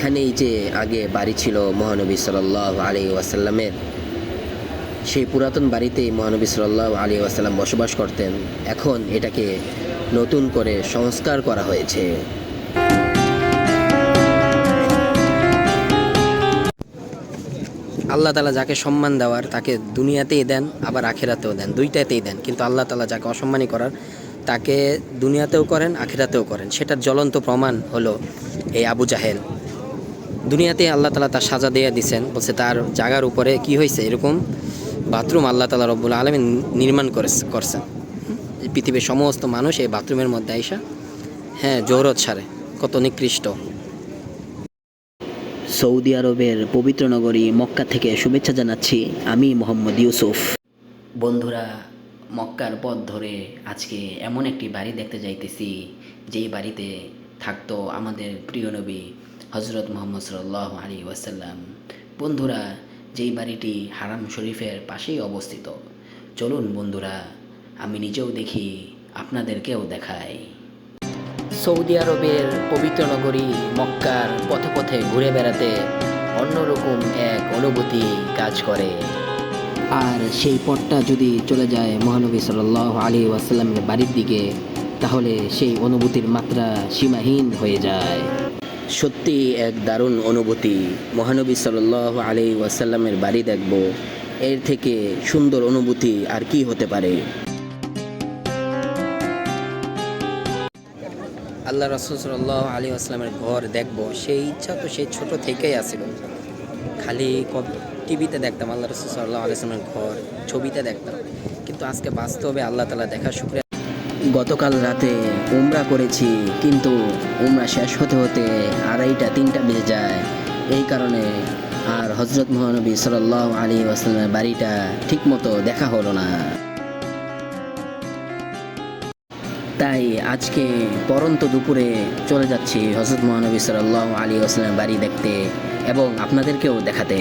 এইখানেই যে আগে বাড়ি ছিল মহানবী সাল্লাহ আলী ওয়াসাল্লামের, সেই পুরাতন বাড়িতেই মহানবী সাল্লাহ আলী ওয়াসাল্লাম বসবাস করতেন। এখন এটাকে নতুন করে সংস্কার করা হয়েছে। আল্লাহ তালা যাকে সম্মান দেওয়ার তাকে দুনিয়াতেই দেন, আবার আখেরাতেও দেন। দুইটাতেই দেন, কিন্তু আল্লাহ তালা যাকে অসম্মানী করার, তাকে দুনিয়াতেও করেন, আখেরাতেও করেন। সেটার জ্বলন্ত প্রমাণ হলো এই আবু জাহেল। দুনিয়াতে আল্লাহ তালা তার সাজা দিয়ে দিছেন বলছে তার জায়গার উপরে কি হয়েছে? এরকম বাথরুম আল্লাহ তালা রব্বুল আলমিন নির্মাণ করে করছেন। পৃথিবীর সমস্ত মানুষ এই বাথরুমের মধ্যে আইসা হ্যাঁ জৌরত সারে। কত নিকৃষ্ট। সৌদি আরবের পবিত্র নগরী মক্কা থেকে শুভেচ্ছা জানাচ্ছি আমি মোহাম্মদ ইউসুফ। বন্ধুরা মক্কার পথ ধরে আজকে এমন একটি বাড়ি দেখতে যাইতেছি যেই বাড়িতে থাকতো আমাদের প্রিয় নবী হজরত মোহাম্মদ সাল্লাহ আলী ওয়াসাল্লাম, বন্ধুরা, যেই বাড়িটি হারাম শরীফের পাশেই অবস্থিত, চলুন বন্ধুরা, আমি নিজেও দেখি, আপনাদেরকেও দেখাই। সৌদি আরবের পবিত্র নগরী মক্কার পথে পথে ঘুরে বেড়াতে অন্যরকম এক অনুভূতি কাজ করে। আর সেই পথটা যদি চলে যায় মহানবী সাল আলী ওয়াসাল্লামের বাড়ির দিকে, তাহলে সেই অনুভূতির মাত্রা সীমাহীন হয়ে যায়। সত্যি এক দারুণ অনুভূতি। মহানবী সাল আলী ওয়াসাল্লামের বাড়ি দেখব। এর থেকে সুন্দর অনুভূতি আর কি হতে পারে? আল্লাহ রসুল সাল্লাহ আলী আসলামের ঘর দেখব। সেই ইচ্ছা তো সেই ছোট থেকেই আসছিল খালি টিভিতে দেখতাম আল্লাহ রসুল সাল্লাহ আলিয়াল্লামের ঘর, ছবিতে দেখতাম। কিন্তু আজকে বাস্তবে আল্লাহ তালা দেখা শুক্রিয়া গতকাল রাতে উমরা করেছি, কিন্তু উমরা শেষ হতে হতে আড়াইটা, তিনটা বেজে যায়। এই কারণে আর হজরত মহানবী সাল্লাহ আলী আসলামের বাড়িটা ঠিকমতো দেখা হলো না। তাই আজকে পরন্ত দুপুরে চলে যাচ্ছি হজরত মহানবী সাল্লাহ আলী আসলামের বাড়ি দেখতে এবং আপনাদেরকেও দেখাতে।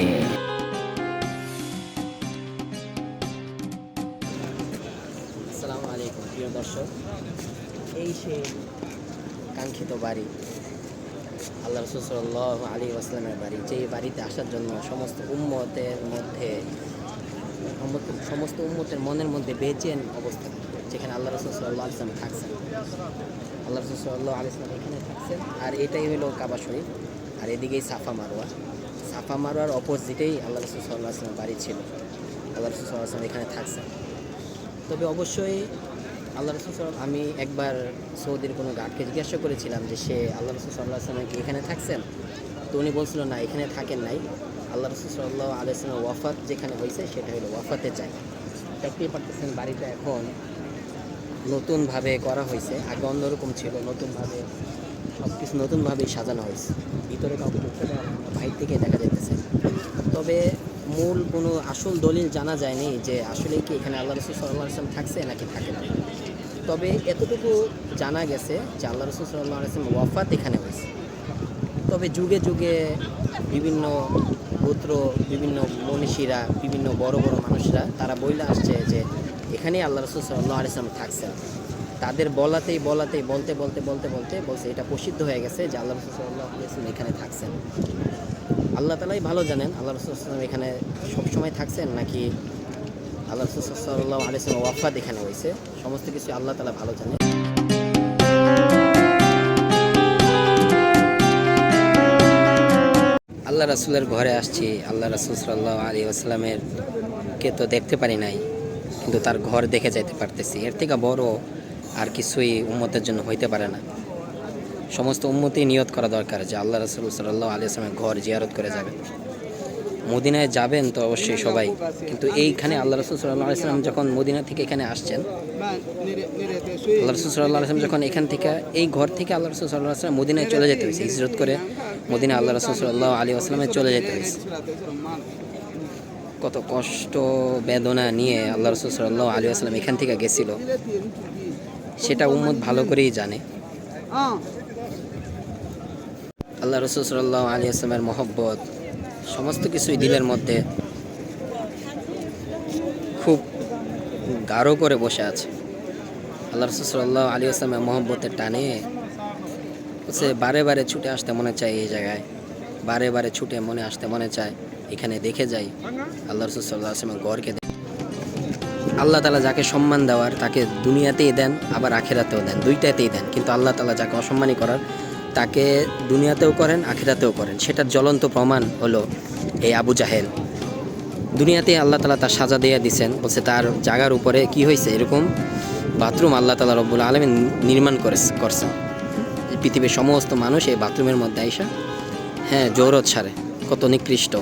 প্রিয় দর্শক, এই সেই কাঙ্ক্ষিত বাড়ি, আল্লাহ রসুল আলী আসলামের বাড়ি, যেই বাড়িতে আসার জন্য সমস্ত উম্মতের মধ্যে সমস্ত- উম্মতের মনের মধ্যে বেচেন অবস্থা, যেখানে আল্লাহ রসুল সাল্লাহ আলিয়াম থাকছেন। আল্লাহ রসুল সাল্লাহ আলিয়াম এখানে থাকছেন, আর এটাই হলো কাবা শরীফ, আর এদিকেই সাফা মারোয়া সাফা মারোয়ার অপোজিটেই আল্লাহ রসুল সাল্লাহ আসলামের বাড়ি ছিল, আল্লাহ রসুল সাল্লাহ আসলাম এখানে থাকছেন। তবে অবশ্যই আল্লাহ রসুল আমি একবার সৌদির কোনো গার্ডকে জিজ্ঞাসা করেছিলাম যে সে আল্লাহ রসুল সাল্লাহ আসলাম কি এখানে থাকছেন? তো উনি বলছিল, না, এখানে থাকেন নাই। আল্লাহ রসুল সাল্লাহ আলিয়াস্লামের ওয়াফাত যেখানে হয়েছে সেটা হলো ওয়াফাতে চাই। দেখতেই পারতেছেন বাড়িটা এখন নতুনভাবে করা হয়েছে আগে অন্যরকম ছিল, নতুনভাবে সব কিছু নতুনভাবেই সাজানো হয়েছে ভিতরে কাউকে ঢুকতে থেকে দেখা যেতেছে তবে মূল কোনো আসল দলিল জানা যায়নি যে আসলে কি এখানে আল্লাহ রসুল সাল্লাহ আসলাম থাকছে নাকি থাকে না। তবে এতটুকু জানা গেছে যে আল্লাহ রসুল সাল্লাহ আসলাম ওয়াফাত এখানে হয়েছে। তবে যুগে যুগে বিভিন্ন গোত্র, বিভিন্ন মনীষীরা, বিভিন্ন বড় বড় মানুষরা, তারা বইলে আসছে যে এখানেই আল্লাহ রসুল সাল্লাহ আলিয়াম থাকছেন। তাদের বলাতেই বলাতেই বলতে বলতে বলতে বলতে বলছে, এটা প্রসিদ্ধ হয়ে গেছে যে আল্লাহ রসুল সাল্লাহ আলিয়াম এখানে থাকছেন। আল্লাহ তালাই ভালো জানেন, আল্লাহ রসুল এখানে সবসময় থাকছেন নাকি আল্লাহ সাল্লাহ এখানে হয়েছে। সমস্ত কিছু আল্লাহ তালা ভালো জানেন আল্লাহ রাসুলের ঘরে আসছি, আল্লাহ রাসুল সাল্লাহ আলী আসলামের কে তো দেখতে পারি নাই, কিন্তু তার ঘর দেখে যাইতে পারতেছি। এর থেকে বড় আর কিছুই উম্মতের জন্য হইতে পারে না। সমস্ত উম্মতেই নিয়ত করা দরকার যে আল্লাহ রাসুল সাল্লাহ আলী আসলামের ঘর জিয়ারত করে যাবেন মদিনায় যাবেন তো অবশ্যই সবাই। কিন্তু এইখানে আল্লাহ রসুল সাল্লাহ আলাইসালাম যখন মদিনা থেকে এখানে আসছেন, আল্লাহ রসুল সাল্লাহ আসলাম যখন এখান থেকে, এই ঘর থেকে আল্লাহ রসুল সাল্লাহ আসলাম মদিনায় চলে যেতে হয়েছে। হিজরত করে মদিনা আল্লাহ রসুল সাল্লাহ আলী আসলামে চলে যেতে হয়েছে। কত কষ্ট, বেদনা নিয়ে আল্লাহ রসুল সাল্লাহ আলী আসলাম এখান থেকে গেছিল। সেটা উম্মত ভালো করেই জানে। আল্লাহ রসুল সাল্লাহ আলী আসলামের মহব্বত সমস্ত কিছুই দিলের মধ্যে খুব গাঢ় করে বসে আছে। আল্লাহ রসুল সাল্লাহ আলী আসলামের মহব্বতের টানে হচ্ছে বারে বারে ছুটে আসতে মনে চায় এই জায়গায়। বারে বারে ছুটে মনে আসতে মনে চায়, এখানে দেখে যাই আল্লাহ রসুল সাল্লাহ আসলামের গড়কে দেখে। আল্লাহ তালা যাকে সম্মান দেওয়ার তাকে দুনিয়াতেই দেন, আবার আখেরাতেও দেন, দুইটাতেই দেন। কিন্তু আল্লাহ তালা যাকে অসম্মানই করার তাকে দুনিয়াতেও করেন, আখিরাতেও করেন। সেটার জ্বলন্ত প্রমাণ হলো এই আবু জাহেল। দুনিয়াতে আল্লাহ তালা তার সাজা দিয়ে দিছেন, বলছে তার জাগার উপরে কি হয়েছে এরকম? বাথরুম আল্লাহ তালা রব্বুল আলমিন নির্মাণ করে করছেন। পৃথিবীর সমস্ত মানুষ এই বাথরুমের মধ্যে আইসা হ্যাঁ জৌরত সারে, কত নিকৃষ্ট।